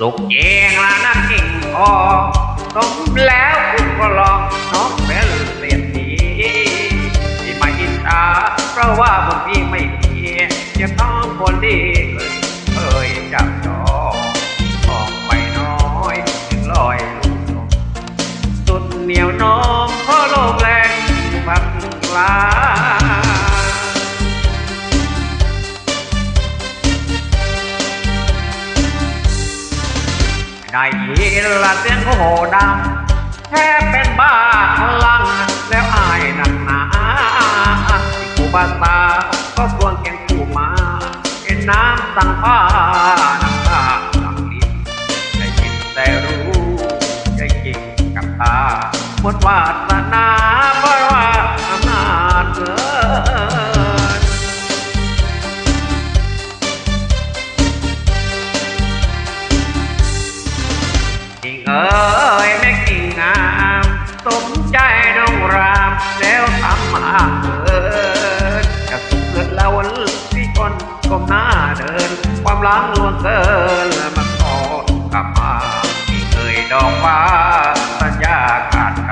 สุกเองละนั่นเองพอสมแล้วคุณก็ลองน้องแม่ลืมเสียดีที่ไม่อินตาเพราะว่าบนพี่ไม่เพียจะต้องคนดี ได้ยินละเสียงโหดังแทบเป็นบ้าพลัง แล้วอายหนักหนาที่กูบาตาก็ควงแกงกูมาเห็นน้ำสั่งผ้าน้ำตาสั่งลิ้นได้ยินแต่รู้ใจจริงกับตาหมดวาสนา นความหลังลวงเกินแล้วมันขอกลับมาที่เคยดอกฟ้าสัญญาขาดค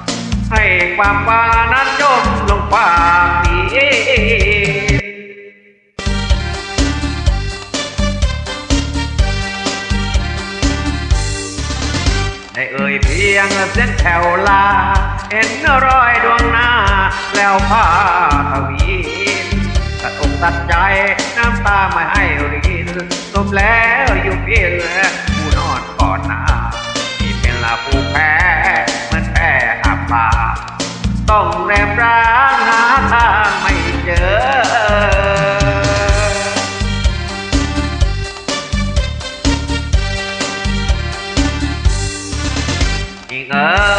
ำให้ความฟ้านั้นจมลงฟ้าปีได้เอ่ยเพียงเส้นแถวลา เห็นรอยดวงหน้า แล้วพาทวีนตัดอกตัดใจ น้ำตาไม่ให้ริ สมแล้วอยู่เพียงผู้นอนก่อนหน้าที่เป็นลาผู้แพ้เหมือนแพ้อับปาต้องแรบร้างหาทางไม่เจอกิ่งเอ้ย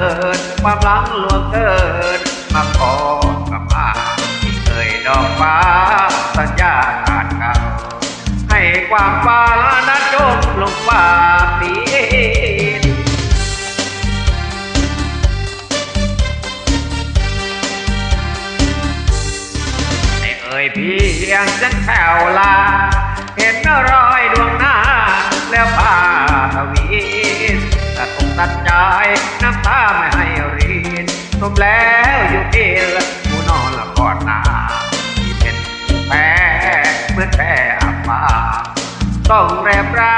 เดินความหลังลวงเกินมาขอกับมาที่เคยดอกฟ้าสัญญาขาดเก่าให้ความฟ้านั้นจมลงฟ้าปีเอ่ยเพียงเส้นแถวลา เห็นรอยดวงหน้าแล้วพาทวี ตัดใจน้ำตาไม่ให้รีนสมแล้วอยู่เพียงผู้นอนละกอดหนาที่เป็นแพ้เหมือนแพ้อับปาต้องแรบร้า